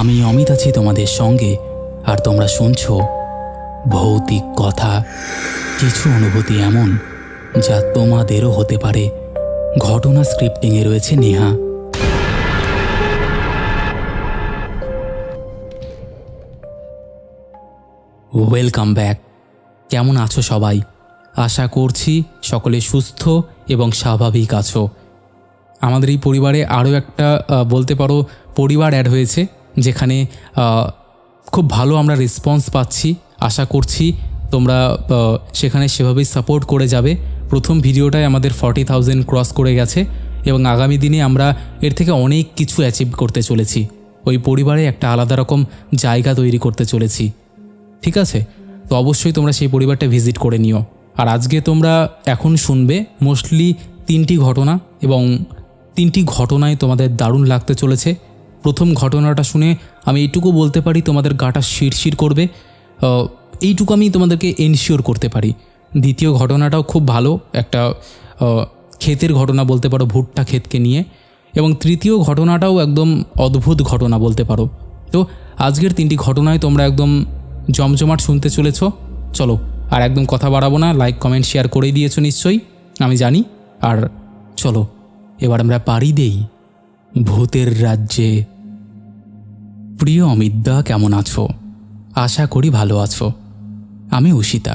আমি অমিত আছি তোমাদের সঙ্গে, আর তোমরা শুনছো ভৌতিক কথা। কিছু অনুভূতি এমন, যা তোমাদেরও হতে পারে। ঘটনা স্ক্রিপ্টিংয়ে রয়েছে নেহা। ওয়েলকাম ব্যাক কেমন আছো সবাই? আশা করছি সকলে সুস্থ এবং স্বাভাবিক আছো। আমাদের এই পরিবারে আরও একটা বলতে পারো, পরিবার অ্যাড হয়েছে। যেখানে খুব ভালো আমরা রেসপন্স পাচ্ছি। আশা করছি তোমরা সেখানে সেভাবেই সাপোর্ট করে যাবে। প্রথম ভিডিওটায় আমাদের ফর্টি থাউজেন্ড ক্রস করে গেছে এবং আগামী দিনে আমরা এর থেকে অনেক কিছু অ্যাচিভ করতে চলেছি। ওই পরিবারে একটা আলাদা রকম জায়গা তৈরি করতে চলেছি। ঠিক আছে? তো অবশ্যই তোমরা সেই পরিবারটা ভিজিট করে নিও। আর আজকে তোমরা এখন শুনবে মোস্টলি তিনটি ঘটনা এবং তিনটি ঘটনায় তোমাদের দারুণ লাগতে চলেছে। প্রথম ঘটনাটা শুনে আমি এইটুকু বলতে পারি, তোমাদের গাটা শিরশির করবে। এইটুকু আমি তোমাদেরকে এনশিওর করতে পারি। দ্বিতীয় ঘটনাটাও খুব ভালো, একটা ক্ষেতের ঘটনা বলতে পারো, ভুট্টা ক্ষেতকে নিয়ে। এবং তৃতীয় ঘটনাটাও একদম অদ্ভুত ঘটনা বলতে পারো। তো আজকের তিনটি ঘটনায় তোমরা একদম জমজমাট শুনতে চলেছ। চলো, আর একদম কথা বাড়াবো না লাইক কমেন্ট শেয়ার করেই দিয়েছ নিশ্চয়ই, আমি জানি। আর চলো, এবার আমরা পাড়ি দেই ভূতের রাজ্যে। প্রিয় অমিতদা, কেমন আছো? আশা করি ভালো আছো। আমি উষিতা।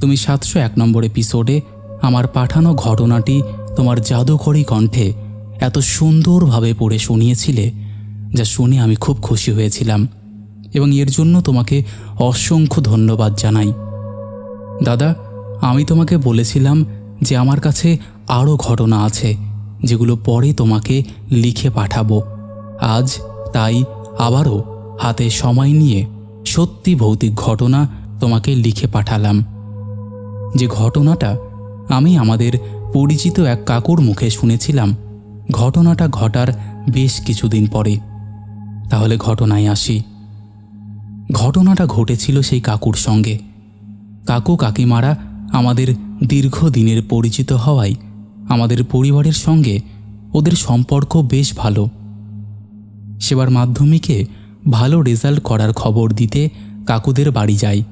তুমি সাতশো এক নম্বর এপিসোডে আমার পাঠানো ঘটনাটি তোমার জাদুকরী কণ্ঠে এত সুন্দরভাবে পড়ে শুনিয়েছিলে, যা শুনে আমি খুব খুশি হয়েছিলাম এবং এর জন্য তোমাকে অসংখ্য ধন্যবাদ জানাই। দাদা, আমি তোমাকে বলেছিলাম যে আমার কাছে আরও ঘটনা আছে, যেগুলো পরে তোমাকে লিখে পাঠাবো। আজ তাই আবারও হাতে সময় নিয়ে সত্যি ভৌতিক ঘটনা তোমাকে লিখে পাঠালাম। যে ঘটনাটা আমি আমাদের পরিচিত এক কাকুর মুখে শুনেছিলাম, ঘটনাটা ঘটার বেশ কিছুদিন পরে। তাহলে ঘটনায় আসি। ঘটনাটা ঘটেছিল সেই কাকুর সঙ্গে। কাকু কাকিমারা আমাদের দীর্ঘদিনের পরিচিত হওয়ায় আমাদের পরিবারের সঙ্গে ওদের সম্পর্ক বেশ ভালো। সেবার মাধ্যমিকে ভালো রেজাল্ট করার খবর দিতে কাকুদের বাড়ি যাই।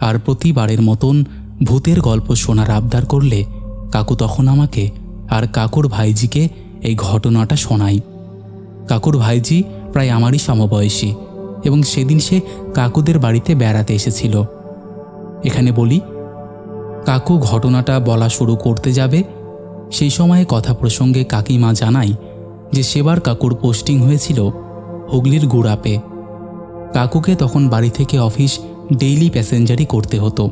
আর প্রতিবারের মতন ভূতের গল্প শোনার আবদার করলে কাকু তখন আমাকে আর কাকুর ভাইজিকে এই ঘটনাটা শোনাই কাকুর ভাইজি প্রায় আমারই সমবয়সী এবং সেদিন সে কাকুদের বাড়িতে বেড়াতে এসেছিল। এখানে বলি, কাকু ঘটনাটা বলা শুরু করতে যাবে। সেই সময়ে কথা প্রসঙ্গে কাকিমা জানাই যে, সেবার কাকুর পোস্টিং হয়েছিল হুগলির গুড়াপে কাকুকে তখন বাড়ি থেকে অফিস ডেইলি প্যাসেঞ্জারই করতে হতো।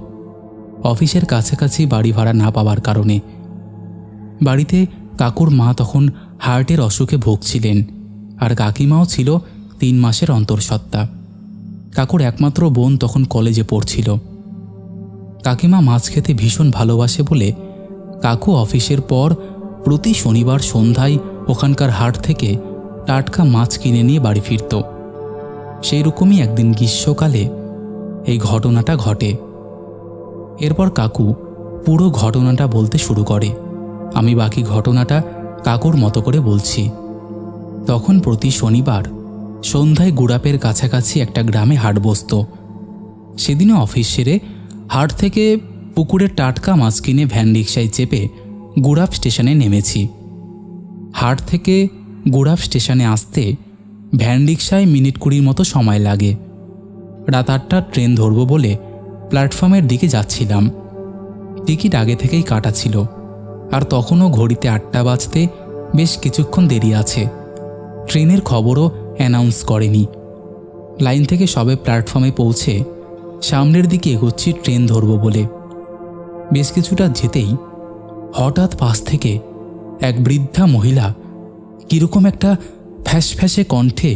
অফিসের কাছাকাছি বাড়ি ভাড়া না পাওয়ার কারণে। বাড়িতে কাকুর মা তখন হার্টের অসুখে ভুগছিলেন আর কাকিমাও ছিল তিন মাসের অন্তঃসত্ত্বা কাকুর একমাত্র বোন তখন কলেজে পড়ছিল। কাকিমা মাছ খেতে ভীষণ ভালোবাসে বলে কাকু অফিসের পর প্রতি শনিবার সন্ধ্যায় ওখানকার হাট থেকে টাটকা মাছ কিনে নিয়ে বাড়ি ফিরত। সেই রকমই একদিন গ্রীষ্মকালে এই ঘটনাটা ঘটে। এরপর কাকু পুরো ঘটনাটা বলতে শুরু করে। আমি বাকি ঘটনাটা কাকুর মতো করে বলছি। তখন প্রতি শনিবার সন্ধ্যায় গুড়াপের কাছাকাছি একটা গ্রামে হাট বসত। সেদিনও অফিস সেরে হাট থেকে পুকুরের টাটকা মাছ কিনে ভ্যান রিক্সায় চেপে গুড়াপ স্টেশনে নেমেছি। হাট থেকে গুড়াপ স্টেশনে আসতে ভ্যান রিক্সায় মিনিট কুড়ির মতো সময় লাগে। রাত আটটার ট্রেন ধরবো বলে প্ল্যাটফর্মের দিকে যাচ্ছিলাম। টিকিট আগে থেকেই কাটা ছিল, আর তখনও ঘড়িতে আটটা বাজতে বেশ কিছুক্ষণ দেরি আছে। ট্রেনের খবরও অ্যানাউন্স করেনি। লাইন থেকে সবে প্ল্যাটফর্মে পৌঁছে সামনের দিকে এগোচ্ছি ট্রেন ধরবো বলে। বেশ কিছুটা যেতেই হঠাৎ পাশ থেকে এক বৃদ্ধা মহিলা কীরকম একটা ফ্যাস ফ্যাসে কণ্ঠে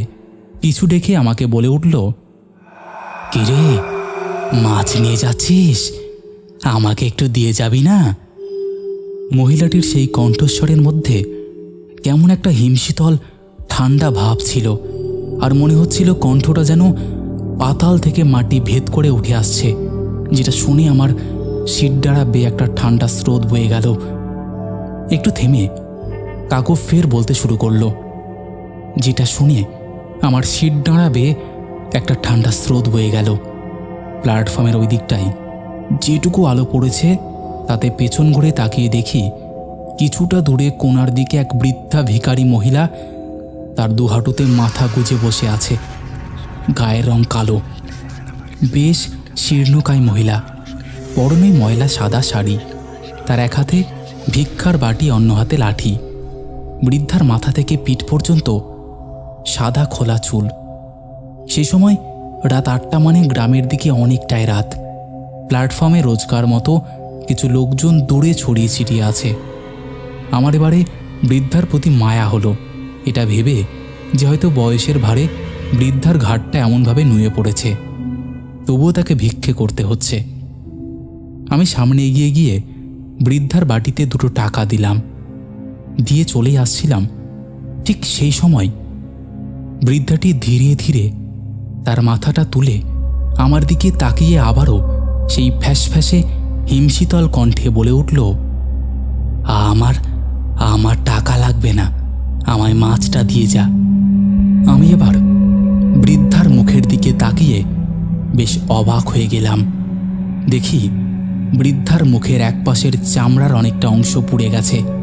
পিছু ডেকে আমাকে বলে উঠল, কিরে, মাছ নিয়ে যাচ্ছিস? আমাকে একটু দিয়ে যাবি না? মহিলাটির সেই কণ্ঠস্বরের মধ্যে কেমন একটা হিমশীতল, ঠান্ডা ভাব ছিল আর মনে হচ্ছিল কণ্ঠটা যেন পাতাল থেকে মাটি ভেদ করে উঠে আসছে, যেটা শুনে আমার শিরডাড়া বেয়ে একটা ঠান্ডা স্রোত বয়ে গেল। একটু থেমে কাকু ফের বলতে শুরু করল, যেটা শুনে আমার সিট দাঁড়াবে একটা ঠান্ডা স্রোত বয়ে গেল। প্ল্যাটফর্মের ওই দিকটাই যেটুকু আলো পড়েছে, তাতে পেছন ঘুরে তাকিয়ে দেখি কিছুটা দূরে কোনার দিকে এক বৃদ্ধা ভিখারি মহিলা তার দু হাঁটুতে মাথা গুজে বসে আছে, গায়ের রং কালো। বেশ শীর্ণকায় মহিলা, পরনে ময়লা সাদা শাড়ি, তার এক হাতে ভিক্ষার বাটি, অন্য হাতে লাঠি। বৃদ্ধার মাথা থেকে পিঠ পর্যন্ত সাদা খোলা চুল। সেই সময় রাত আটটা মানে গ্রামের দিকে অনেকটাই রাত। প্ল্যাটফর্মে রোজকার মতো কিছু লোকজন দূরে ছড়িয়ে ছিটিয়ে আছে। আমার এবারে বৃদ্ধার প্রতি মায়া হলো। এটা ভেবে যে হয়তো বয়সের ভারে বৃদ্ধার ঘাটটা এমনভাবে নুয়ে পড়েছে। তবুও তাকে ভিক্ষে করতে হচ্ছে। আমি সামনে এগিয়ে গিয়ে বৃদ্ধার বাটিতে দুটো টাকা দিলাম। দিয়ে চলেই আসছিলাম। ঠিক সেই সময় বৃদ্ধাটি ধীরে ধীরে তার মাথাটা তুলে আমার দিকে তাকিয়ে আবারও সেই ফ্যাসফ্যাসে হিমশীতল কণ্ঠে বলে উঠল, আমার আমার টাকা লাগবে না, আমায় মাছটা দিয়ে যা। আমি এবার বৃদ্ধার মুখের দিকে তাকিয়ে বেশ অবাক হয়ে গেলাম। দেখি বৃদ্ধার মুখের একপাশের চামড়ার অনেকটা অংশ পুড়ে গেছে।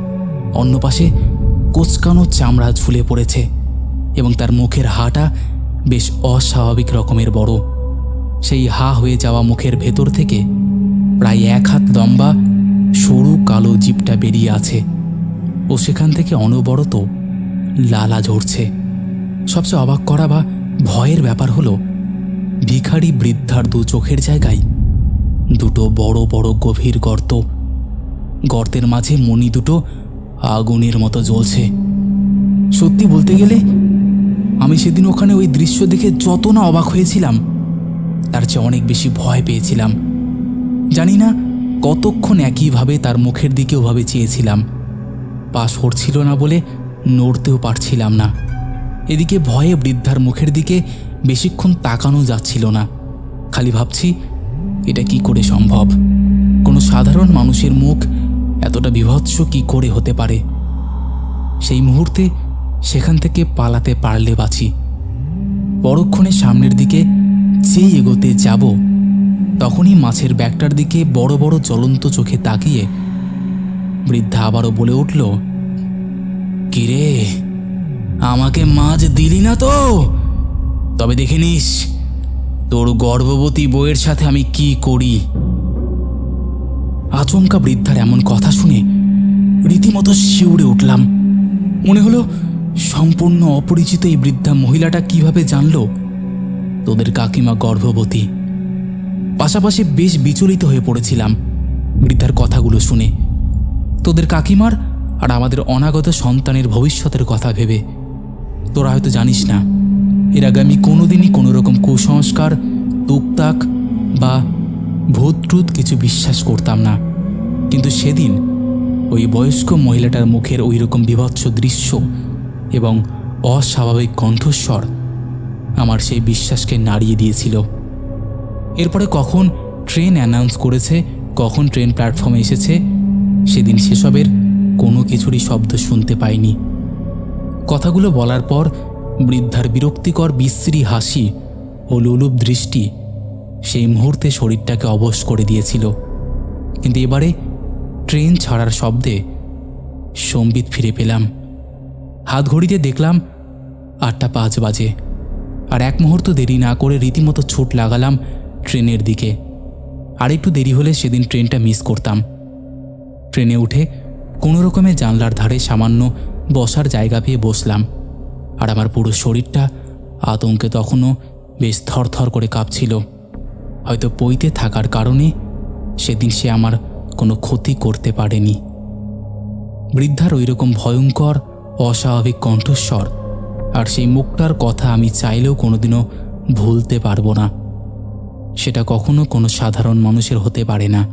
অন্য পাশে কোচকানো চামড়া ঝুলে পড়েছে এবং তার মুখের হাটা বেশ অস্বাভাবিক রকমের বড়। সেই হা হয়ে যাওয়া মুখের ভেতর থেকে প্রায় এক হাত লম্বা, সরু কালো জিপটা বেরিয়ে আছে ও সেখান থেকে অনবরত লালা ঝরছে। সবচেয়ে অবাক করা বা ভয়ের ব্যাপার হলো, ভিখারি বৃদ্ধার দু চোখের জায়গায় দুটো বড় বড় গভীর গর্ত। গর্তের মাঝে মণি দুটো আগুনের মতো জ্বলছে। সত্যি বলতে গেলে, আমি সেদিন ওখানে ওই দৃশ্য দেখে যত না অবাক হয়েছিলাম। তার চেয়ে অনেক বেশি ভয় পেয়েছিলাম। জানি না কতক্ষণ একইভাবে তার মুখের দিকে ওভাবে চেয়েছিলাম। পা সরছিল না বলে নড়তেও পারছিলাম না। এদিকে ভয়ে বৃদ্ধার মুখের দিকে বেশিক্ষণ তাকানো যাচ্ছিল না। খালি ভাবছি, এটা কি করে সম্ভব? কোনো সাধারণ মানুষের মুখ এতটা বিভৎস কি করে হতে পারে? সেই মুহূর্তে সেখান থেকে পালাতে পারলে বাঁচি। পরক্ষণে সামনের দিকে যেই এগোতে যাব, তখনই মাছের ব্যাগটার দিকে বড় বড় জ্বলন্ত চোখে তাকিয়ে বৃদ্ধা আবারও বলে উঠল, কিরে, আমাকে মাছ দিলি না তো? তবে দেখে নিস, তোর গর্ভবতী বইয়ের সাথে আমি কি করি? আচমকা বৃদ্ধার এমন কথা শুনে রীতিমতো শিউরে উঠলাম। মনে হলো, সম্পূর্ণ অপরিচিত এই বৃদ্ধা মহিলাটা কীভাবে জানল তোদের কাকিমা গর্ভবতী। পাশাপাশি বেশ বিচলিত হয়ে পড়েছিলাম বৃদ্ধার কথাগুলো শুনে। তোদের কাকিমার আর আমাদের অনাগত সন্তানের ভবিষ্যতের কথা ভেবে। তোরা হয়তো জানিস না, এর আগে আমি কোনোদিনই কোনো রকম কুসংস্কার তুকতাক বা ভূতট্রুত কিছু বিশ্বাস করতাম না। কিন্তু সেদিন ওই বয়স্ক মহিলাটার মুখের ওই রকম বিভৎস দৃশ্য এবং অস্বাভাবিক কণ্ঠস্বর আমার সেই বিশ্বাসকে নাড়িয়ে দিয়েছিল। এরপরে কখন ট্রেন অ্যানাউন্স করেছে, কখন ট্রেন প্ল্যাটফর্মে এসেছে, সেদিন সেসবের কোনো কিছুরই শব্দ শুনতে পাইনি। কথাগুলো বলার পর বৃদ্ধার বিরক্তিকর, বিশ্রী হাসি ও লোলুপ দৃষ্টি সেই মুহূর্তে শরীরটাকে অবশ করে দিয়েছিল। কিন্তু এবারে ট্রেন ছাড়ার শব্দে সম্বিত ফিরে পেলাম। হাত ঘড়িতে দেখলাম আটটা পাঁচ বাজে আর এক মুহূর্ত দেরি না করে রীতিমতো ছুট লাগালাম ট্রেনের দিকে। আর একটু দেরি হলে সেদিন ট্রেনটা মিস করতাম। ট্রেনে উঠে কোনো রকমে জানলার ধারে সামান্য বসার জায়গা পেয়ে বসলাম আর আমার পুরো শরীরটা আতঙ্কে তখনও বেশ থরথর করে কাঁপছিল। হয়তো পইতে থাকার কারণে সেদিন সে আমার কোনো ক্ষতি করতে পারেনি। বৃদ্ধার ওই রকম ভয়ঙ্কর, অস্বাভাবিক কণ্ঠস্বর আর সেই মুখটার কথা আমি চাইলেও কোনোদিনও ভুলতে পারব না। সেটা কখনো কোনো সাধারণ মানুষের হতে পারে না।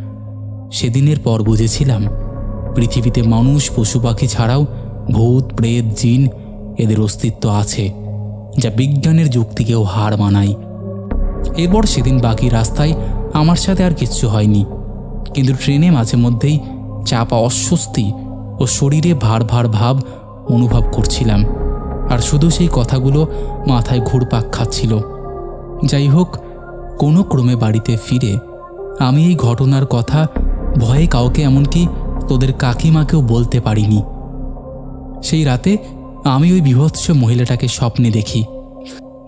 সেদিনের পর বুঝেছিলাম, পৃথিবীতে মানুষ, পশু পাখি ছাড়াও ভূত, প্রেত, জিন এদের অস্তিত্ব আছে, যা বিজ্ঞানের যুক্তিকেও হার মানায়। এরপর সেদিন বাকি রাস্তায় আমার সাথে আর কিচ্ছু হয়নি। কিন্তু ট্রেনে মাঝে মধ্যেই চাপা অস্বস্তি ও শরীরে ভার ভার ভাব অনুভব করছিলাম। আর শুধু সেই কথাগুলো মাথায় ঘুরপাক খাচ্ছিল। যাই হোক, কোনো ক্রমে বাড়িতে ফিরে আমি এই ঘটনার কথা ভয়ে কাউকে এমনকি তোদের কাকিমাকেও বলতে পারিনি। সেই রাতে আমি ওই বিভৎস মহিলাটাকে স্বপ্নে দেখি,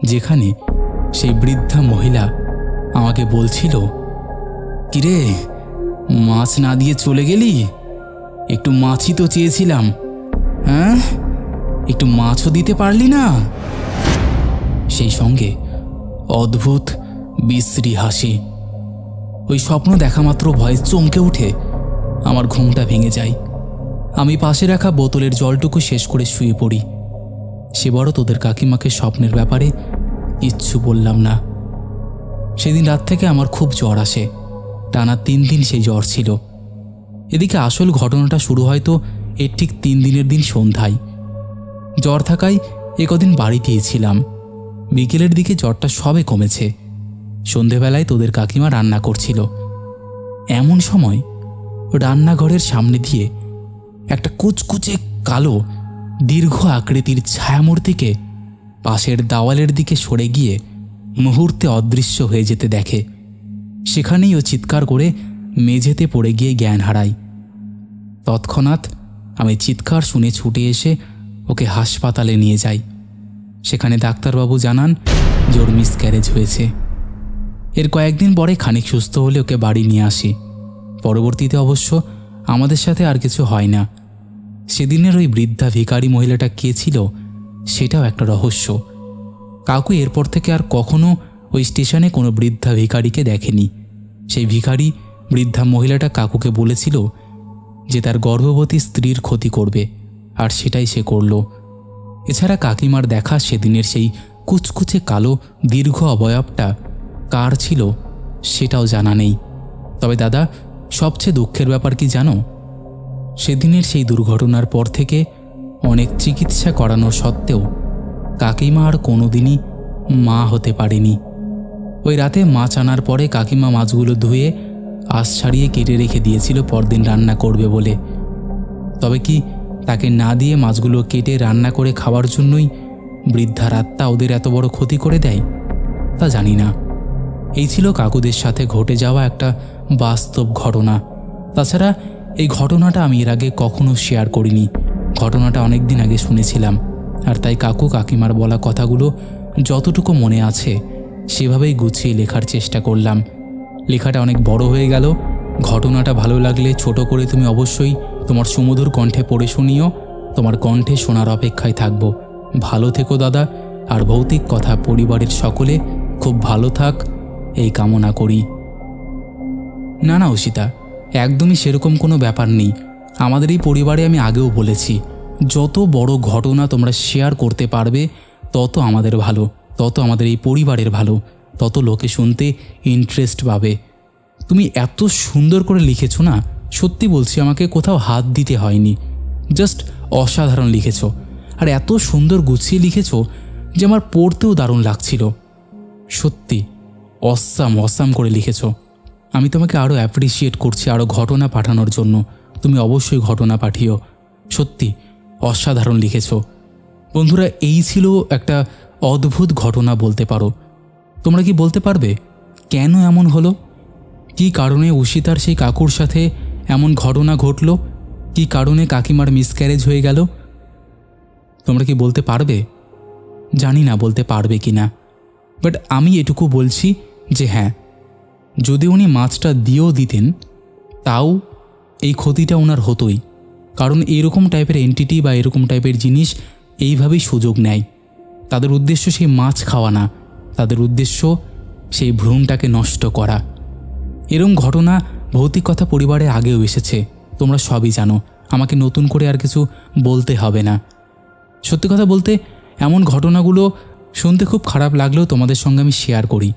যেখানে সেই বৃদ্ধা মহিলা আমাকে বলছিল, কিরে, মাছ না দিয়ে চলে গেলি? একটু মাছই তো চেয়েছিলাম। হ্যাঁ? একটু মাছও দিতে পারলি না? সেই সঙ্গে অদ্ভুত, বিশ্রী হাসি। ওই স্বপ্ন দেখা মাত্র ভয়ে চমকে উঠে আমার ঘুমটা ভেঙে যায়। আমি পাশে রাখা বোতলের জলটুকু শেষ করে শুয়ে পড়ি। সে বড় তোদের কাকিমাকে স্বপ্নের ব্যাপারে কিচ্ছু বললাম না। সেদিন রাত থেকে আমার খুব জ্বর আসে। টানা তিন দিন সেই জ্বর ছিল। এদিকে আসল ঘটনাটা শুরু হয়তো এর ঠিক তিন দিনের দিন সন্ধ্যায়। জ্বর থাকায় এ কদিন বাড়িতেই ছিলাম। বিকেলের দিকে জ্বরটা সবে কমেছে। সন্ধেবেলায় তোদের কাকিমা রান্না করছিল। এমন সময় রান্নাঘরের সামনে দিয়ে একটা কুচকুচে কালো, দীর্ঘ আকৃতির ছায়ামূর্তিকে পাশের দাওয়ালের দিকে সরে গিয়ে মুহূর্তে অদৃশ্য হয়ে যেতে দেখে। সেখানেই ও চিৎকার করে মেঝেতে পড়ে গিয়ে জ্ঞান হারায়। তৎক্ষণাৎ আমি চিৎকার শুনে ছুটে এসে ওকে হাসপাতালে নিয়ে যাই। সেখানে ডাক্তারবাবু জানান যে ওর মিসক্যারেজ হয়েছে। এর কয়েকদিন পরে খানিক সুস্থ হলে ওকে বাড়ি নিয়ে আসি। পরবর্তীতে অবশ্য আমাদের সাথে আর কিছু হয় না। সেদিনের ওই বৃদ্ধা ভিখারি মহিলাটা কে ছিল সেটাও একটা রহস্য। কাকু এরপর থেকে আর কখনো ওই স্টেশনে কোনো বৃদ্ধা ভিখারিকে দেখেনি। সেই ভিখারি, বৃদ্ধা মহিলাটা কাকুকে বলেছিল যে তার গর্ভবতী স্ত্রীর ক্ষতি করবে, আর সেটাই সে করল। এছাড়া কাকিমার দেখা সেদিনের সেই কুচকুচে কালো দীর্ঘ অবয়বটা কার ছিল সেটাও জানা নেই। তবে দাদা, সবচেয়ে দুঃখের ব্যাপার কি জানো? সেদিনের সেই দুর্ঘটনার পর থেকে অনেক চিকিৎসা করানো সত্ত্বেও কাকিমা আর কোনোদিনই মা হতে পারেনি। ওই রাতে মাছ আনার পরে কাকিমা মাছগুলো ধুয়ে আশ ছাড়িয়ে কেটে রেখে দিয়েছিল, পরদিন রান্না করবে বলে। তবে কি তাকে না দিয়ে মাছগুলো কেটে রান্না করে খাওয়ার জন্যই বৃদ্ধার আত্মা ওদের এত বড় ক্ষতি করে দেয়? তা জানি না। এই ছিল কাকুদের সাথে ঘটে যাওয়া একটা বাস্তব ঘটনা। তাছাড়া এই ঘটনাটা আমি এর আগে কখনো শেয়ার করিনি। ঘটনাটা অনেক দিন আগে শুনেছিলাম। আর তাই কাকু কাকিমার বলা কথাগুলো যতটুকু মনে আছে, সেভাবেই গুছিয়ে লেখার চেষ্টা করলাম। লেখাটা অনেক বড় হয়ে গেল। ঘটনাটা ভালো লাগলে ছোট করে তুমি অবশ্যই তোমার সুমধুর কণ্ঠে পড়ে শুনিও। তোমার কণ্ঠে শোনার অপেক্ষায় থাকব। ভালো থেকো দাদা, আর ভৌতিক কথা পরিবারের সকলে খুব ভালো থাক, এই কামনা করি। না না, অসিতা, একদমই সেরকম কোনো ব্যাপার নেই। আমাদের এই পরিবারে আমি আগেও বলেছি, যত বড় ঘটনা তোমরা শেয়ার করতে পারবে, তত আমাদের ভালো, তত আমাদের এই পরিবারের ভালো, তত লোকে শুনতে ইন্টারেস্ট পাবে। তুমি এত সুন্দর করে লিখেছো না? সত্যি বলছি, আমাকে কোথাও হাত দিতে হয়নি। জাস্ট অসাধারণ লিখেছ। আর এত সুন্দর গুছিয়ে লিখেছ যে আমার পড়তেও দারুণ লাগছিল। সত্যি, অসাম অসাম করে লিখেছ। আমি তোমাকে আরও অ্যাপ্রিসিয়েট করছি আরও ঘটনা পাঠানোর জন্য। তুমি অবশ্যই ঘটনা পাঠিও। সত্যি, অসাধারণ লিখেছ। বন্ধুরা, এই ছিল একটা অদ্ভুত ঘটনা বলতে পারো। তোমরা কি বলতে পারবে? কেন এমন হলো? কি কারণে উষিতার সেই কাকুর সাথে এমন ঘটনা ঘটল? কি কারণে কাকিমার মিসক্যারেজ হয়ে গেল? তোমরা কি বলতে পারবে? জানি না বলতে পারবে কি না। বাট আমি এটুকু বলছি যে হ্যাঁ যদি উনি মাছটা দিয়েও দিতেন, তাও এই ক্ষতিটা ওনার হতোই। কারণ এরকম টাইপের এন্টিটি বা এরকম টাইপের জিনিস এইভাবেই সুযোগ নেয়। তাদের উদ্দেশ্য সেই মাছ খাওয়া না। তাদের উদ্দেশ্য সেই ভ্রূণটাকে নষ্ট করা। এরম ঘটনা ভৌতিক কথা পরিবারে আগেও এসেছে। তোমরা সবই জানো। আমাকে নতুন করে আর কিছু বলতে হবে না। সত্যি কথা বলতে, এমন ঘটনাগুলো শুনতে খুব খারাপ লাগলেও তোমাদের সঙ্গে আমি শেয়ার করি।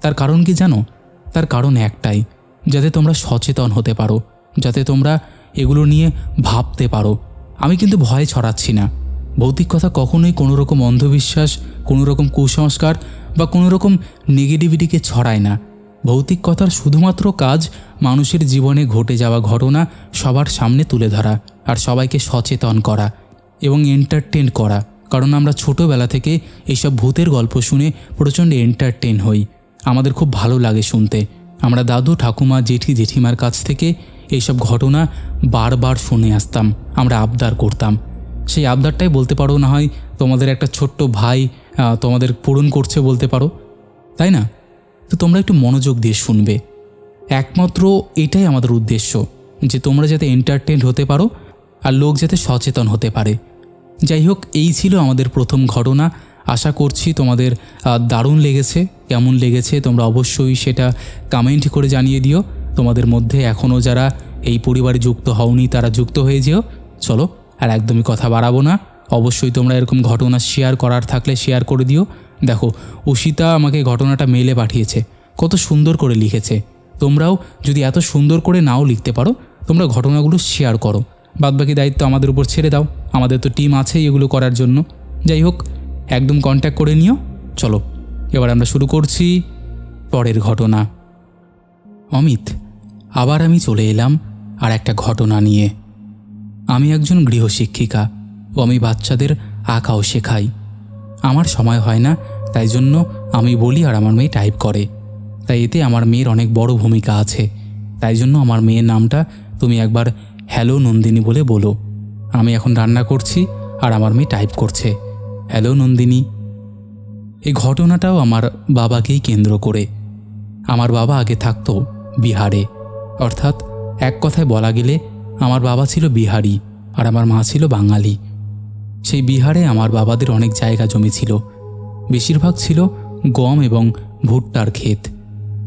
তার কারণ কি জানো? তার কারণ একটাই, যাতে তোমরা সচেতন হতে পারো। যাতে তোমরা এগুলো নিয়ে ভাবতে পারো। আমি কিন্তু ভয় ছড়াচ্ছি না। ভৌতিক কথা কখনোই কোনো রকম অন্ধবিশ্বাস কোনো রকম কুসংস্কার বা কোনো রকম নেগেটিভিটিকে ছড়ায় না। ভৌতিক কথার শুধুমাত্র কাজ মানুষের জীবনে ঘটে যাওয়া ঘটনা সবার সামনে তুলে ধরা আর সবাইকে সচেতন করা এবং এন্টারটেন করা। কারণ আমরা ছোটোবেলা থেকে এইসব ভূতের গল্প শুনে প্রচণ্ড এন্টারটেন হই। আমাদের খুব ভালো লাগে শুনতে। আমরা দাদু, ঠাকুমা, জেঠি, জেঠিমার কাছ থেকে এইসব ঘটনা বারবার শুনে আসতাম, আমরা আবদার করতাম। সেই আবদারটাই বলতে পারো না হয় তোমাদের একটা ছোট্ট ভাই তোমাদের পূরণ করছে বলতে পারো, তাই না? তো তোমরা একটু মনোযোগ দিয়ে শুনবে। একমাত্র এটাই আমাদের উদ্দেশ্য, যে তোমরা যাতে এন্টারটেন হতে পারো আর লোক যাতে সচেতন হতে পারে। যাই হোক, এই ছিল আমাদের প্রথম ঘটনা। আশা করছি তোমাদের দারুণ লেগেছে, কেমন লেগেছে তোমরা অবশ্যই সেটা কমেন্ট করে জানিয়ে দিও। তোমাদের মধ্যে এখনও যারা এই পরিবারে যুক্ত হওনি, তারা যুক্ত হয়ে যেও। চলো, আর একদমই কথা বাড়াবো না। অবশ্যই তোমরা এরকম ঘটনা শেয়ার করার থাকলে শেয়ার করে দিও। দেখো, উষিতা আমাকে ঘটনাটা মেলে পাঠিয়েছে। কত সুন্দর করে লিখেছে। তোমরাও যদি এত সুন্দর করে নাও লিখতে পারো, তোমরা ঘটনাগুলো শেয়ার করো। বাদবাকি দায়িত্ব আমাদের উপর ছেড়ে দাও। আমাদের তো টিম আছেই এগুলো করার জন্য। যাই হোক, একদম কন্ট্যাক্ট করে নিও। চলো, এবার আমরা শুরু করছি পরের ঘটনা। অমিত আবার আমি চলে এলাম আর একটা ঘটনা নিয়ে। আমি একজন গৃহশিক্ষিকা ও আমি বাচ্চাদের আঁকাও শেখাই। আমার সময় হয় না, তাই জন্য আমি বলি আর আমার মেয়ে টাইপ করে। তাই এতে আমার মেয়ের অনেক বড় ভূমিকা আছে। তাই জন্য আমার মেয়ের নামটা তুমি একবার হ্যালো নন্দিনী বলে বলো। আমি এখন রান্না করছি আর আমার মেয়ে টাইপ করছে। হ্যালো নন্দিনী। এই ঘটনাটাও আমার বাবাকেই কেন্দ্র করে। আমার বাবা আগে থাকতো বিহারে। অর্থাৎ এক কথায় বলা গেলে আমার বাবা ছিল বিহারি আর আমার মা ছিল বাঙালি। সেই বিহারে আমার বাবাদের অনেক জায়গা জমি ছিল বেশিরভাগ ছিল গম এবং ভুট্টার ক্ষেত।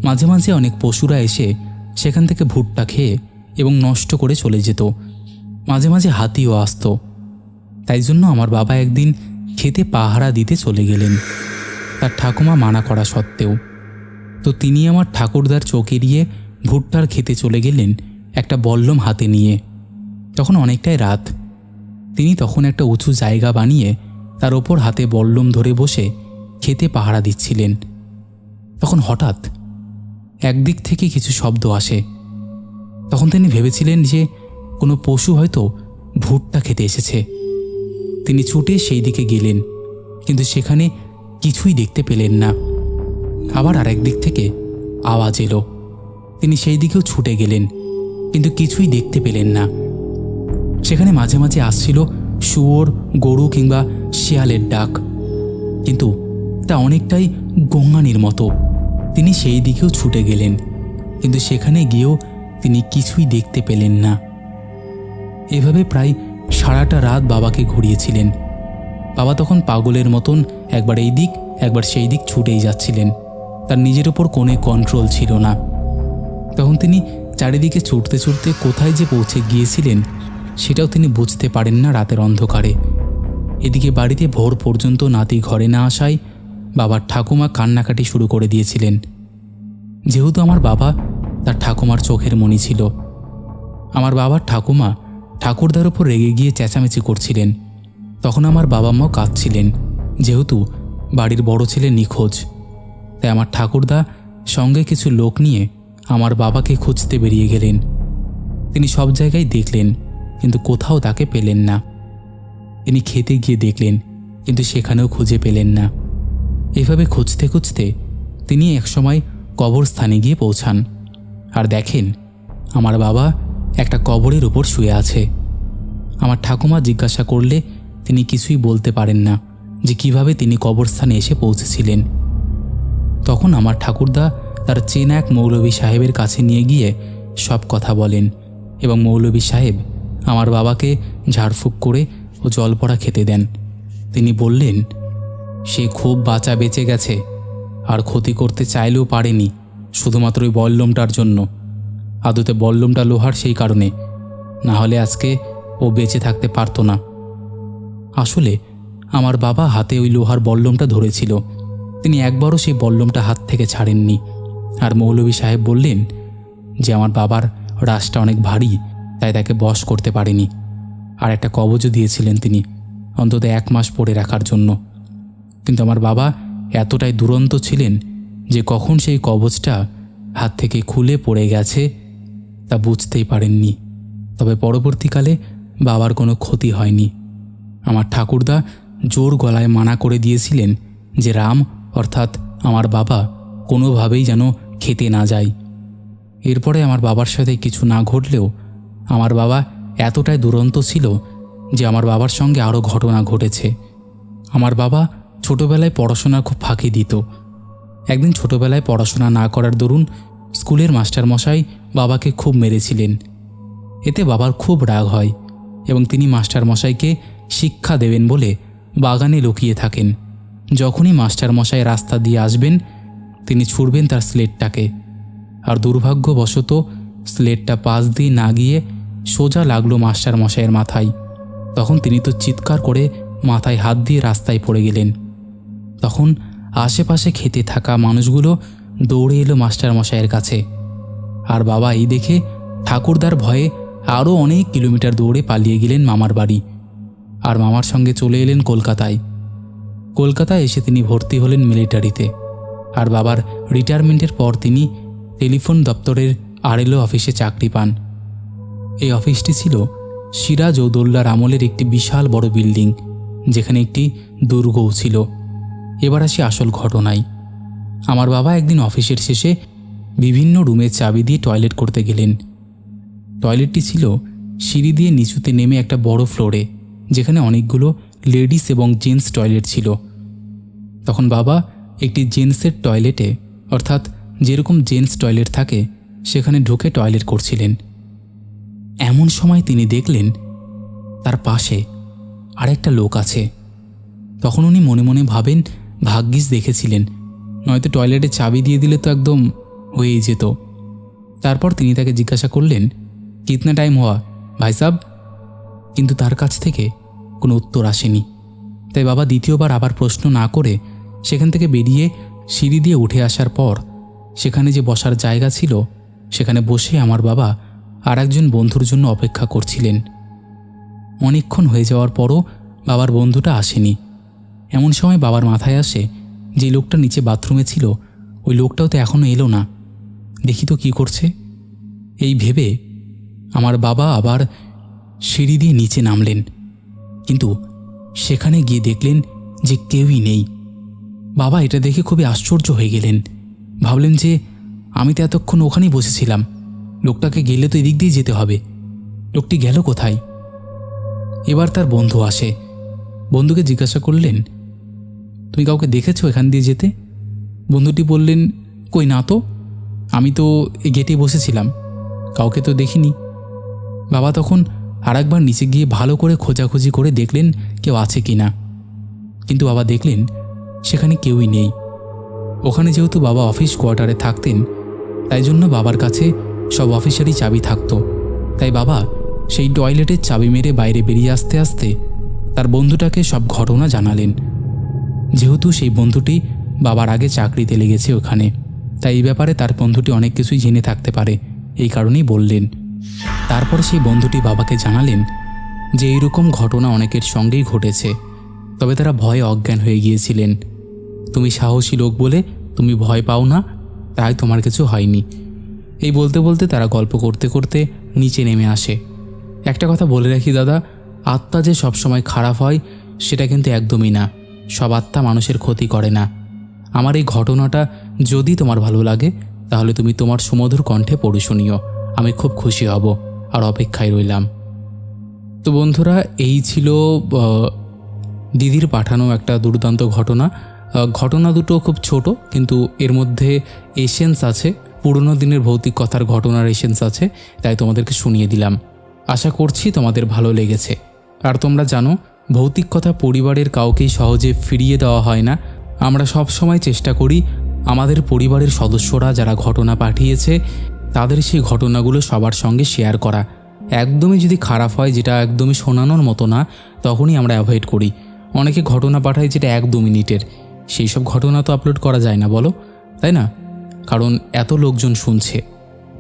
মাঝে মাঝে অনেক পশুরা এসে সেখান থেকে ভুট্টা খেয়ে এবং নষ্ট করে চলে যেত। মাঝে মাঝে হাতিও আসতো। তাই জন্য আমার বাবা একদিন খেতে পাহারা দিতে চলে গেলেন। তার ঠাকুমা মানা করা সত্ত্বেও। তো তিনি আমার ঠাকুরদার চোখ এড়িয়ে ভুট্টার খেতে চলে গেলেন একটা বল্লম হাতে নিয়ে। তখন অনেকটাই রাত। তিনি তখন একটা উঁচু জায়গা বানিয়ে তার ওপর হাতে বল্লম ধরে বসে খেতে পাহারা দিচ্ছিলেন। তখন হঠাৎ একদিক থেকে কিছু শব্দ আসে। তখন তিনি ভেবেছিলেন যে কোনো পশু হয়তো ভুট্টা খেতে এসেছে। তিনি ছুটে সেই দিকে গেলেন, কিন্তু সেখানে কিছুই দেখতে পেলেন না। আবার আরেক দিক থেকে আওয়াজ এলো। তিনি সেই দিকেও ছুটে গেলেন, কিন্তু কিছুই দেখতে পেলেন না। সেখানে মাঝে মাঝে আসছিল শুয়োর, গরু কিংবা শিয়ালের ডাক। কিন্তু তা অনেকটাই গঙ্গানির মতো। তিনি সেই দিকেও ছুটে গেলেন, কিন্তু সেখানে গিয়েও তিনি কিছুই দেখতে পেলেন না। এভাবে প্রায় সারাটা রাত বাবাকে ঘুরিয়েছিলেন। বাবা তখন পাগলের মতন একবার এই দিক, একবার সেই দিক ছুটেই যাচ্ছিলেন। তার নিজের ওপর কোনো কন্ট্রোল ছিল না। তখন তিনি চারিদিকে ছুটতে ছুটতে কোথায় যে পৌঁছে গিয়েছিলেন, সেটাও তিনি বুঝতে পারেন না রাতের অন্ধকারে। এদিকে বাড়িতে ভোর পর্যন্ত নাতি ঘরে না আসায় বাবার ঠাকুমা কান্নাকাটি শুরু করে দিয়েছিলেন। যেহেতু আমার বাবা তার ঠাকুমার চোখের মণি ছিল। আমার বাবার ঠাকুমা ঠাকুরদার ওপর রেগে গিয়ে চেঁচামেচি করছিলেন। তখন আমার বাবা মাও কাঁদছিলেন, যেহেতু বাড়ির বড় ছেলে নিখোঁজ। তাই আমার ঠাকুরদা সঙ্গে কিছু লোক নিয়ে আমার বাবাকে খুঁজতে বেরিয়ে গেলেন। তিনি সব জায়গায় দেখলেন, কিন্তু কোথাও তাকে পেলেন না। তিনি খেতে গিয়ে দেখলেন, কিন্তু সেখানেও খুঁজে পেলেন না। এভাবে খুঁজতে খুঁজতে তিনি একসময় কবরস্থানে গিয়ে পৌঁছান আর দেখেন, আমার বাবা একটা কবরের উপর শুয়ে আছে। আমার ঠাকুমা জিজ্ঞাসা করলে তিনি কিছুই বলতে পারেন না যে কীভাবে তিনি কবরস্থানে এসে পৌঁছেছিলেন। তখন আমার ঠাকুরদা তার চেনা এক মৌলভী সাহেবের কাছে নিয়ে গিয়ে সব কথা বলেন এবং মৌলভী সাহেব আমার বাবাকে ঝাড়ফুঁক করে ও জল পড়া খেতে দেন। তিনি বললেন, সে খুব বাঁচা বেঁচে গেছে, আর ক্ষতি করতে চাইলেও পারেনি শুধুমাত্র ওই বল্লমটার জন্য। আদতে বল্লমটা লোহার সেই কারণে, না হলে আজকে ও বেঁচে থাকতে পারতো না। আসলে আমার বাবা হাতে ওই লোহার বল্লমটা ধরেছিল। তিনি একবারও সেই বল্লমটা হাত থেকে ছাড়েননি। আর মৌলভী সাহেব বললেন যে আমার বাবার রাশটা অনেক ভারী, তাই তাকে বশ করতে পারেনি। আর একটা কবজও দিয়েছিলেন তিনি, অন্তত এক মাস পরে রাখার জন্য। কিন্তু আমার বাবা এতটাই দুরন্ত ছিলেন যে কখন সেই কবজটা হাত থেকে খুলে পড়ে গেছে তা বুঝতেই পারেননি। তবে পরবর্তীকালে বাবার কোনো ক্ষতি হয়নি। আমার ঠাকুরদা জোর গলায় মানা করে দিয়েছিলেন যে রাম, অর্থাৎ আমার বাবা কোনোভাবেই যেন খেতে না যায় এরপরে আমার বাবার সাথে কিছু না ঘটলেও আমার বাবা এতটাই দুরন্ত ছিল যে আমার বাবার সঙ্গে আরও ঘটনা ঘটেছে। আমার বাবা ছোটবেলায় পড়াশোনা খুব ফাঁকি দিত। একদিন ছোটোবেলায় পড়াশোনা না করার দরুন স্কুলের মাস্টারমশাই বাবাকে খুব মেরেছিলেন। এতে বাবার খুব রাগ হয় এবং তিনি মাস্টারমশাইকে শিক্ষা দেবেন বলে বাগানে লুকিয়ে থাকেন। যখনই মাস্টারমশাই রাস্তা দিয়ে আসবেন তিনি ছুড়বেন তার স্লেটটাকে। আর দুর্ভাগ্যবশত স্লেটটা পাশ দিয়ে না গিয়ে সোজা লাগল মাস্টারমশাইয়ের মাথায়। তখন তিনি তো চিৎকার করে মাথায় হাত দিয়ে রাস্তায় পড়ে গেলেন। তখন আশেপাশে খেতে থাকা মানুষগুলো দৌড়ে এলো মাস্টারমশাইয়ের কাছে। আর বাবা এই দেখে ঠাকুরদার ভয়ে আরও অনেক কিলোমিটার দৌড়ে পালিয়ে গেলেন মামার বাড়ি। আর মামার সঙ্গে চলে এলেন কলকাতায়। কলকাতায় এসে তিনি ভর্তি হলেন মিলিটারিতে। আর বাবার রিটায়ারমেন্টের পর তিনি টেলিফোন দপ্তরের আরএলও অফিসে চাকরি পান। এই অফিসটি ছিল সিরাজ ঔদৌল্লার আমলের একটি বিশাল বড় বিল্ডিং, যেখানে একটি দুর্গও ছিল। এবার আসি আসল ঘটনায়। আমার বাবা একদিন অফিসের শেষে বিভিন্ন রুমের চাবি দিয়ে টয়লেট করতে গেলেন। টয়লেটটি ছিল সিঁড়ি দিয়ে নিচুতে নেমে একটা বড় ফ্লোরে, যেখানে অনেকগুলো লেডিস এবং জেন্টস টয়লেট ছিল। তখন বাবা একটি জেন্টসের টয়লেটে, অর্থাৎ যেরকম জেন্টস টয়লেট থাকে, সেখানে ঢুকে টয়লেট করছিলেন। এমন সময় তিনি দেখলেন, তার পাশে আরেকটা লোক আছে। তখন উনি মনে মনে ভাবেন, ভাগ্যিস দেখেছিলেন। নয়তো টয়লেটে চাবি দিয়ে দিলে তো একদম হয়েই যেত। তারপর তিনি তাকে জিজ্ঞাসা করলেন, কিতনা টাইম হওয়া, ভাই সাব? কিন্তু তার কাছ থেকে কোনো উত্তর আসেনি। তাই বাবা দ্বিতীয়বার আবার প্রশ্ন না করে সেখান থেকে বেরিয়ে সিঁড়ি দিয়ে উঠে আসার পর সেখানে যে বসার জায়গা ছিল, সেখানে বসে আমার বাবা আর একজন বন্ধুর জন্য অপেক্ষা করছিলেন। অনেকক্ষণ হয়ে যাওয়ার পরও বাবার বন্ধুটা আসেনি। এমন সময় বাবার মাথায় আসে যে লোকটা নিচে বাথরুমে ছিল, ওই লোকটাও তো এখনও এলো না। দেখি তো কী করছে। এই ভেবে আমার বাবা আবার সিঁড়ি দিয়ে নিচে নামলেন। কিন্তু সেখানে গিয়ে দেখলেন যে কেউই নেই। বাবা, এটা দেখে খুবই আশ্চর্য হয়ে গেলেন। ভাবলেন যে, আমি তো এতক্ষণ ওখানেই বসেছিলাম। লোকটাকে গেলে তো এদিক দিয়ে যেতে হবে। লোকটি গেল কোথায়? এবার তার বন্ধু আসে। বন্ধুকে জিজ্ঞাসা করলেন, তুমি কাউকে দেখেছ এখান দিয়ে যেতে? বন্ধুটি বললেন, কই না তো, আমি তো এই গেটে বসেছিলাম। কাউকে তো দেখিনি। বাবা তখন আরেকবার নিচে গিয়ে ভালো করে খোঁজাখুঁজি করে দেখলেন কেউ আছে কি না কিন্তু বাবা দেখলেন সেখানে কেউই নেই। ওখানে যেহেতু বাবা অফিস কোয়ার্টারে থাকতেন, তাই জন্য বাবার কাছে সব অফিসেরই চাবি থাকতো। তাই বাবা সেই টয়লেটের চাবি মেরে বাইরে বেরিয়ে আসতে আসতে তার বন্ধুটাকে সব ঘটনা জানালেন। যেহেতু সেই বন্ধুটি বাবার আগে চাকরিতে লেগেছে ওখানে, তাই এই ব্যাপারে তার বন্ধুটি অনেক কিছুই জেনে থাকতে পারে, এই কারণেই বললেন। তারপর সেই বন্ধুটি বাবাকে জানালেন যে এইরকম ঘটনা অনেকের সঙ্গেই ঘটেছে, তবে তারা ভয়ে অজ্ঞান হয়ে গিয়েছিলেন। তুমি সাহসী লোক বলে তুমি ভয় পাও না, তাই তোমার কিছু হয়নি। এই বলতে বলতে তারা গল্প করতে করতে নিচে নেমে আসে। একটা কথা বলে রাখি দাদা, আত্মা যে সবসময় খারাপ হয়, সেটা কিন্তু একদমই না। সব আত্মা মানুষের ক্ষতি করে না। আমার এই ঘটনাটা যদি তোমার ভালো লাগে, তাহলে তুমি তোমার সুমধুর কণ্ঠে পড়ে শুনিও। আমি খুব খুশি হব আর অপেক্ষায় রইলাম। তো বন্ধুরা, এই ছিল দিদির পাঠানো একটা দুর্দান্ত ঘটনা। ঘটনা দুটো খুব ছোট, কিন্তু এর মধ্যে এসেন্স আছে, পুরনো দিনের ভৌতিক কথার ঘটনার এসেন্স আছে, তাই তোমাদেরকে শুনিয়ে দিলাম। আশা করছি তোমাদের ভালো লেগেছে। আর তোমরা জানো, ভৌতিক কথা পরিবারের কাউকেই সহজে ফিরিয়ে দেওয়া হয় না। আমরা সব সময় চেষ্টা করি, আমাদের পরিবারের সদস্যরা যারা ঘটনা পাঠিয়েছে, তাদের সেই ঘটনাগুলো সবার সঙ্গে শেয়ার করা। একদমই যদি খারাপ হয়, যেটা একদমই শোনানোর মতো না, তখনই আমরা অ্যাভয়েড করি। অনেকে ঘটনা পাঠায় যেটা এক দু মিনিটের। সেই সব ঘটনা তো আপলোড করা যায় না, বলো? তাই না? কারণ এত লোকজন শুনছে।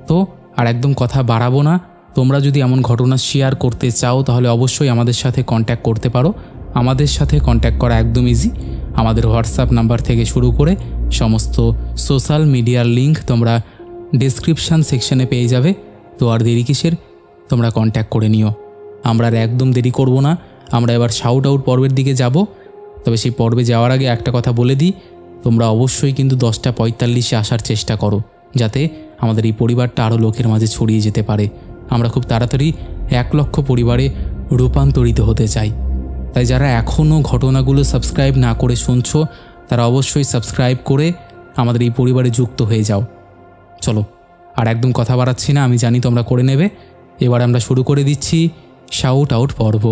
তো, আর একদম কথা বাড়াবো না। তোমরা যদি এমন ঘটনা শেয়ার করতে চাও, তাহলে অবশ্যই আমাদের সাথে কন্ট্যাক্ট করতে পারো। আমাদের সাথে কন্ট্যাক্ট করা একদম ইজি আমাদের হোয়াটসঅ্যাপ নাম্বার থেকে শুরু করে সমস্ত সোশ্যাল মিডিয়ার লিঙ্ক তোমরা ডেসক্রিপশান সেকশনে পেয়ে যাবে। তো আর দেরি কিসের? তোমরা কন্ট্যাক্ট করে নিও। আমরা আর একদম দেরি করব না। আমরা এবার শাউট আউট পর্বের দিকে যাব। তবে সেই পর্বে যাওয়ার আগে একটা কথা বলে দিই, তোমরা অবশ্যই কিন্তু দশটা পঁয়তাল্লিশে আসার চেষ্টা করো, যাতে আমাদের এই পরিবারটা আরও লোকের মাঝে ছড়িয়ে যেতে পারে। আমরা খুব তাড়াতাড়ি এক লক্ষ পরিবারে রূপান্তরিত হতে চাই। তাই যারা এখনও ঘটনাগুলো সাবস্ক্রাইব না করে শুনছো, তারা অবশ্যই সাবস্ক্রাইব করে আমাদের এই পরিবারে যুক্ত হয়ে যাও। চলো, আর একদম কথা বাড়াচ্ছি না, আমি জানি তোমরা করে নেবে। এবার আমরা শুরু করে দিচ্ছি শাউট আউট পর্ব।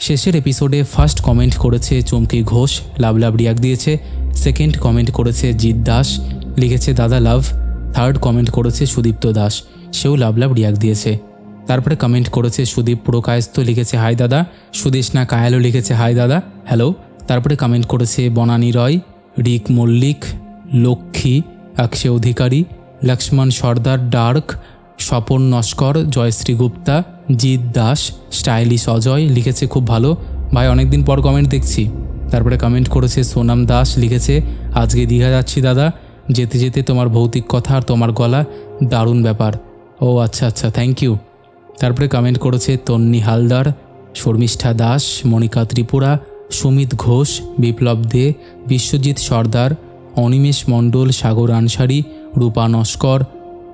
শেষের এপিসোডে ফার্স্ট কমেন্ট করেছে চমকি ঘোষ লাভ লাভ রিয়াক দিয়েছে। সেকেন্ড কমেন্ট করেছে জিৎ দাস, লিখেছে দাদা লাভ। থার্ড কমেন্ট করেছে সুদীপ্ত দাস, সেও লাভ লাভ রিয়াক দিয়েছে। তারপরে কমেন্ট করেছে সুদীপ পুরকায়স্ত লিখেছে, হাই দাদা। সুদেশনা কায়ালও লিখেছে, হাই দাদা। হ্যালো। তারপরে কমেন্ট করেছে, বনানী রয়। রিক মল্লিক, লক্ষ্মী, অক্ষয় অধিকারী, লক্ষ্মণ সর্দার ডার্ক, স্বপন নস্কর, জয়শ্রী গুপ্তা জিৎ দাস, স্টাইলিশ অজয় লিখেছে খুব ভালো। ভাই, অনেকদিন পর কমেন্ট দেখছি। তারপরে কমেন্ট করেছে, সোনাম দাস লিখেছে, আজকে দীঘা যাচ্ছি দাদা। যেতে যেতে তোমার ভৌতিক কথা আর তোমার গলা দারুণ ব্যাপার। ও আচ্ছা আচ্ছা থ্যাংক ইউ তারপরে কমেন্ট করেছে, তন্নি হালদার, শর্মিষ্ঠা দাস, মনিকা ত্রিপুরা, সুমিত ঘোষ, বিপ্লব দে, বিশ্বজিৎ সর্দার, অনিমেষ মণ্ডল, সাগর আনসারি, রূপা নস্কর,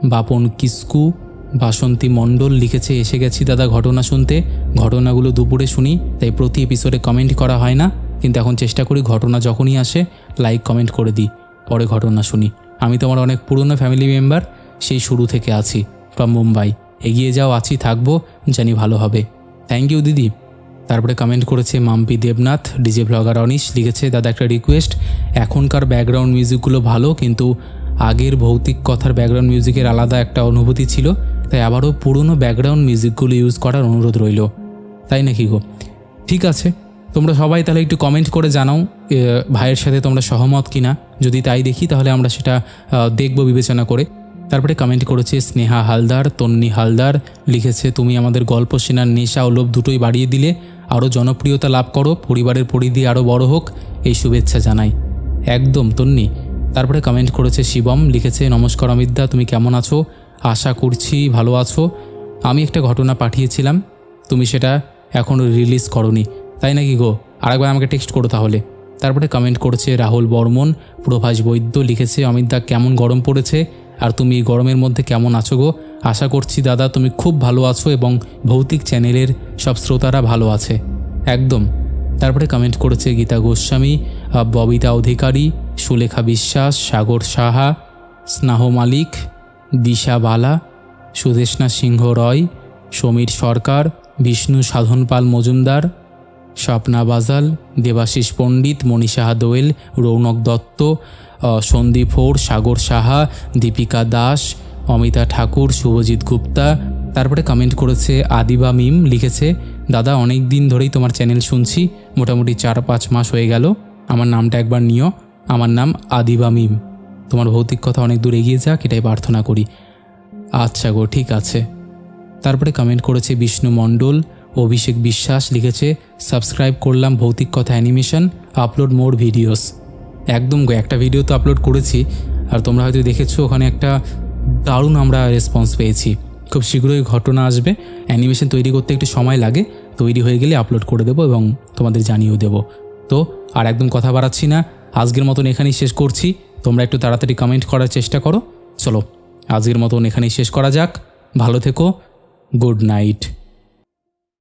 বাপন কিস্কু বাসন্তী মণ্ডল লিখেছে, এসে গেছি দাদা ঘটনা শুনতে। ঘটনাগুলো দুপুরে শুনি, তাই প্রতি এপিসোডে কমেন্ট করা হয় না। কিন্তু এখন চেষ্টা করি ঘটনা যখনই আসে লাইক কমেন্ট করে দিই, পরে ঘটনা শুনি। আমি তোমার অনেক পুরনো ফ্যামিলি মেম্বার সেই শুরু থেকে আছি ফ্রম মুম্বাই। এগিয়ে যাও, আছি, থাকব, জানি ভালো হবে। থ্যাংক ইউ দিদি। তারপরে কমেন্ট করেছে মাম্পি দেবনাথ, ডিজে ব্লগার অনিশ, লিখেছে, দাদা, একটা রিকোয়েস্ট এখনকার ব্যাকগ্রাউন্ড মিউজিকগুলো ভালো, কিন্তু আগের ভৌতিক কথার ব্যাকগ্রাউন্ড মিউজিকের আলাদা একটা অনুভূতি ছিল। তাই আবারও পুরনো ব্যাকগ্রাউন্ড মিউজিকগুলো ইউজ করার অনুরোধ রইল। তাই নাকি গো? ঠিক আছে, তোমরা সবাই তাহলে একটু কমেন্ট করে জানাও ভাইয়ের সাথে তোমরা সহমত কিনা। যদি তাই দেখি, তাহলে আমরা সেটা দেখব বিবেচনা করে। তারপরে কমেন্ট করেছে স্নেহা হালদার, তন্নি হালদার, লিখেছে, তুমি আমাদের গল্প সেনার নেশা ও লোভ দুটোই বাড়িয়ে দিলে। আরও জনপ্রিয়তা লাভ করো, পরিবারের পরিধি আরও বড় হোক, এই শুভেচ্ছা জানাই। একদম, তন্নি। তারপরে কমেন্ট করেছে শিবম, লিখেছে, নমস্কার অমিতদা, তুমি কেমন আছো? আশা করছি ভালো আছো। আমি একটা ঘটনা পাঠিয়েছিলাম, তুমি সেটা এখনও রিলিজ করনি, তাই নাকি গো? আরেকবার আমাকে টেক্সট করো তাহলে। তারপরে কমেন্ট করেছে রাহুল বর্মন, প্রভাস বৈদ্য লিখেছে, অমিত দা, কেমন গরম পড়েছে? আর তুমি এই গরমের মধ্যে কেমন আছো গো? আশা করছি দাদা, তুমি খুব ভালো আছো এবং ভৌতিক চ্যানেলের সব শ্রোতারা ভালো আছে। একদম। তারপরে কমেন্ট করেছে গীতা গোস্বামী ববিতা অধিকারী, সুলেখা বিশ্বাস, সাগর সাহা, স্নাহ মালিক দিশা বালা সুদেশনা সিংহ রয়, সমীর সরকার, বিষ্ণু সাধনপাল মজুমদার, স্বপ্না বাজাল, দেবাশিস পণ্ডিত, মনীষা দোয়েল, রৌনক দত্ত সন্দীপ হোর সাগর সাহা, দীপিকা দাস, অমিতা ঠাকুর, শুভজিৎ গুপ্তা। তারপরে কমেন্ট করেছে আদিবা মিম, লিখেছে, দাদা অনেক দিন ধরেই তোমার চ্যানেল শুনছি, মোটামুটি চার পাঁচ মাস হয়ে গেল। আমার নামটা একবার নিও। আমার নাম আদিবা মিম। তোমার ভৌতিক কথা অনেক দূর এগিয়ে যাক, এটাই প্রার্থনা করি। আচ্ছা গো, ঠিক আছে। তারপরে কমেন্ট করেছে বিষ্ণু মণ্ডল, অভিষেক বিশ্বাস লিখেছে সাবস্ক্রাইব করলাম ভৌতিক কথা অ্যানিমেশন আপলোড মোর ভিডিওস একদম গো, একটা ভিডিও তো আপলোড করেছি, আর তোমরা হয়তো দেখেছ ওখানে একটা দারুণ আমরা রেসপন্স পেয়েছি। খুব শীঘ্রই ঘটনা আসবে অ্যানিমেশন তৈরি করতে একটু সময় লাগে, তৈরি হয়ে গেলে আপলোড করে দেবো এবং তোমাদের জানিয়েও দেবো। তো, আর একদম কথা বাড়াচ্ছি না, আজকের মতন এখানেই শেষ করছি। তোমরা একটু তাড়াতাড়ি কমেন্ট করার চেষ্টা করো। চলো, আজকের মতন এখানেই শেষ করা যাক। ভালো থেকো। Good night.